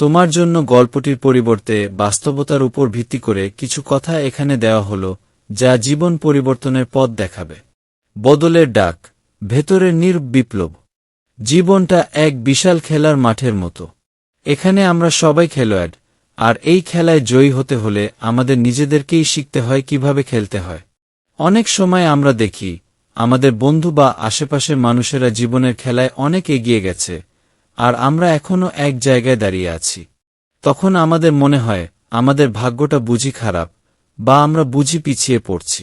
তোমার জন্য গল্পটির পরিবর্তে বাস্তবতার উপর ভিত্তি করে কিছু কথা এখানে দেওয়া হল, যা জীবন পরিবর্তনের পথ দেখাবে। বদলের ডাক, ভেতরের নির বিপ্লব। জীবনটা এক বিশাল খেলার মাঠের মতো। এখানে আমরা সবাই খেলোয়াড়, আর এই খেলায় জয়ী হতে হলে আমাদের নিজেদেরকেই শিখতে হয় কীভাবে খেলতে হয়। অনেক সময় আমরা দেখি, আমাদের বন্ধু বা আশেপাশের মানুষেরা জীবনের খেলায় অনেক এগিয়ে গেছে আর আমরা এখনও এক জায়গায় দাঁড়িয়ে আছি। তখন আমাদের মনে হয়, আমাদের ভাগ্যটা বুঝি খারাপ, বা আমরা বুঝি পিছিয়ে পড়ছি।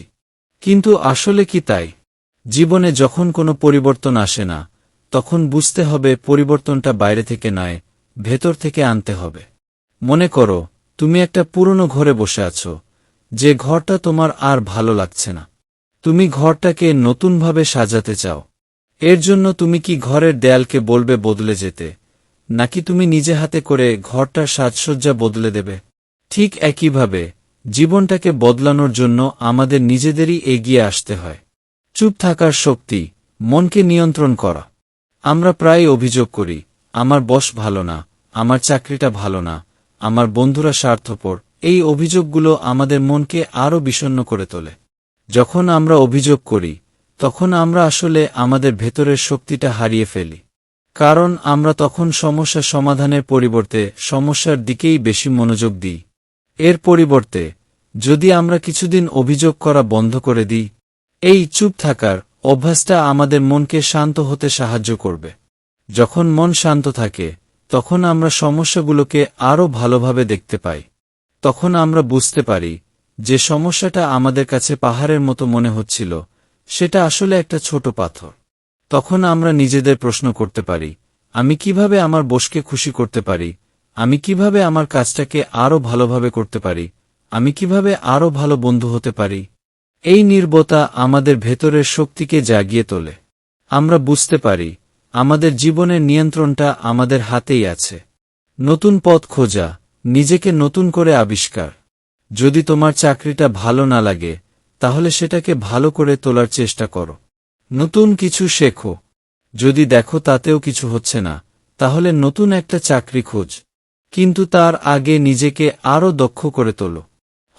কিন্তু আসলে কি তাই? জীবনে যখন কোনো পরিবর্তন আসে না, তখন বুঝতে হবে পরিবর্তনটা বাইরে থেকে নয়, ভেতর থেকে আনতে হবে। মনে করো, তুমি একটা পুরনো ঘরে বসে আছো, যে ঘরটা তোমার আর ভালো লাগছে না। তুমি ঘরটাকে নতুনভাবে সাজাতে চাও এর জন্য তুমি কি ঘরের দেয়ালকে বলবে বদলে যেতে? নাকি তুমি নিজে হাতে করে ঘরটার সাজসজ্জা বদলে দেবে? ঠিক একইভাবে, জীবনটাকে বদলানোর জন্য আমাদের নিজেদেরই এগিয়ে আসতে হয়। চুপ থাকার শক্তি, মনকে নিয়ন্ত্রণ করা। আমরা প্রায় অভিযোগ করি, আমার বস ভালো না, আমার চাকরিটা ভালো না, আমার বন্ধুরা স্বার্থপর। এই অভিযোগগুলো আমাদের মনকে আরও বিষণ্ণ করে তোলে। যখন আমরা অভিযোগ করি তখন আমরা আসলে আমাদের ভেতরের শক্তিটা হারিয়ে ফেলি। কারণ আমরা তখন সমস্যা সমাধানের পরিবর্তে সমস্যার দিকেই বেশি মনোযোগ দিই। এর পরিবর্তে, যদি আমরা কিছুদিন অভিযোগ করা বন্ধ করে দিই, এই চুপ থাকার অভ্যাসটা আমাদের মনকে শান্ত হতে সাহায্য করবে। যখন মন শান্ত থাকে, তখন আমরা সমস্যাগুলোকে আরও ভালোভাবে দেখতে পাই। তখন আমরা বুঝতে পারি যে সমস্যাটা আমাদের কাছে পাহাড়ের মতো মনে হচ্ছিল সেটা আসলে একটা ছোট পাথর। তখন আমরা নিজেদের প্রশ্ন করতে পারি, আমি কীভাবে আমার বসকে খুশি করতে পারি? আমি কীভাবে আমার কাজটাকে আরও ভালোভাবে করতে পারি? আমি কীভাবে আরও ভালো বন্ধু হতে পারি? এই নির্বতা আমাদের ভেতরের শক্তিকে জাগিয়ে তোলে। আমরা বুঝতে পারি, আমাদের জীবনের নিয়ন্ত্রণটা আমাদের হাতেই আছে। নতুন পথ খোঁজা, নিজেকে নতুন করে আবিষ্কার। যদি তোমার চাকরিটা ভালো না লাগে তাহলে সেটাকে ভালো করে তোলার চেষ্টা করো। নতুন কিছু শেখো। যদি দেখো তাতেও কিছু হচ্ছে না, তাহলে নতুন একটা চাকরি খোঁজ। কিন্তু তার আগে নিজেকে আরও দক্ষ করে তোলো।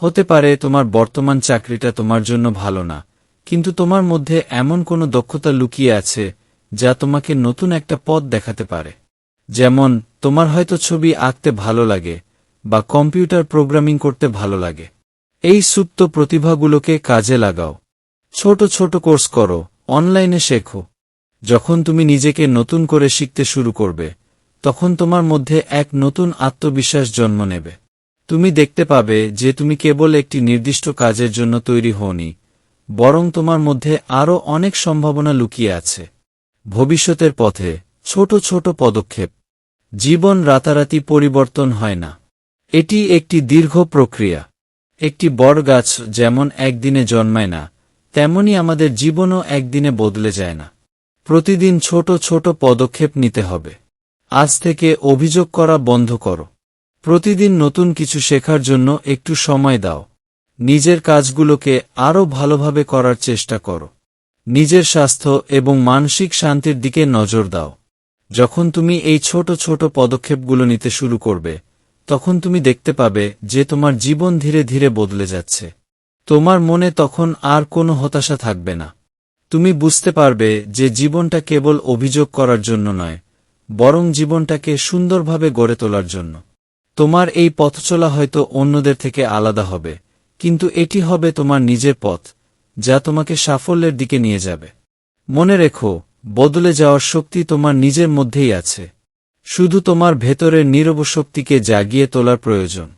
হতে পারে তোমার বর্তমান চাকরিটা তোমার জন্য ভালো না, কিন্তু তোমার মধ্যে এমন কোনো দক্ষতা লুকিয়ে আছে যা তোমাকে নতুন একটা পথ দেখাতে পারে। যেমন, তোমার হয়তো ছবি আঁকতে ভালো লাগে বা কম্পিউটার প্রোগ্রামিং করতে ভালো লাগে। এই সুপ্ত প্রতিভাগুলোকে কাজে লাগাও। ছোট ছোট কোর্স করো, অনলাইনে শেখো। যখন তুমি নিজেকে নতুন করে শিখতে শুরু করবে, তখন তোমার মধ্যে এক নতুন আত্মবিশ্বাস জন্ম নেবে। তুমি দেখতে পাবে যে তুমি কেবল একটি নির্দিষ্ট কাজের জন্য তৈরি হওনি, বরং তোমার মধ্যে আরও অনেক সম্ভাবনা লুকিয়ে আছে। ভবিষ্যতের পথে ছোট ছোট পদক্ষেপ। জীবন রাতারাতি পরিবর্তন হয় না। এটি একটি দীর্ঘ প্রক্রিয়া। একটি বড় গাছ যেমন একদিনে জন্মায় না, তেমনি আমাদের জীবনও একদিনে বদলে যায় না। প্রতিদিন ছোট ছোট পদক্ষেপ নিতে হবে। আজ থেকে অভিযোগ করা বন্ধ করো। প্রতিদিন নতুন কিছু শেখার জন্য একটু সময় দাও। নিজের কাজগুলোকে আরও ভালোভাবে করার চেষ্টা করো। নিজের স্বাস্থ্য এবং মানসিক শান্তির দিকে নজর দাও। যখন তুমি এই ছোট ছোট পদক্ষেপগুলো নিতে শুরু করবে তখন তুমি দেখতে পাবে যে তোমার জীবন ধীরে ধীরে বদলে যাচ্ছে। তোমার মনে তখন আর কোনো হতাশা থাকবে না। তুমি বুঝতে পারবে যে জীবনটা কেবল অভিযোগ করার জন্য নয়, বরং জীবনটাকে সুন্দরভাবে গড়ে তোলার জন্য। তোমার এই পথচলা হয়তো অন্যদের থেকে আলাদা হবে, কিন্তু এটি হবে তোমার নিজের পথ, যা তোমাকে সাফল্যের দিকে নিয়ে যাবে। মনে রেখো, বদলে যাওয়ার শক্তি তোমার নিজের মধ্যেই আছে। শুধু তোমার ভেতরের নিরবশক্তিকে জাগিয়ে তোলার প্রয়োজন।